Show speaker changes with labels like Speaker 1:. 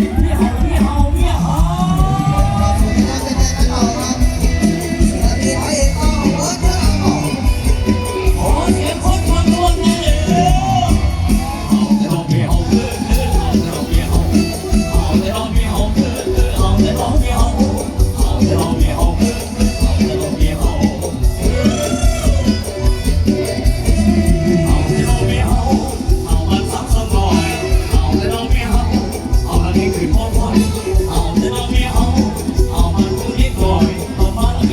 Speaker 1: 你好，你好，你好！毛主
Speaker 2: 席今天在哪儿？身体还好吗？
Speaker 1: 过年过节过年了，好在那边好，好在那边好，好在那边好，好在那边好，好在那边好，好在那边好，好在那边好。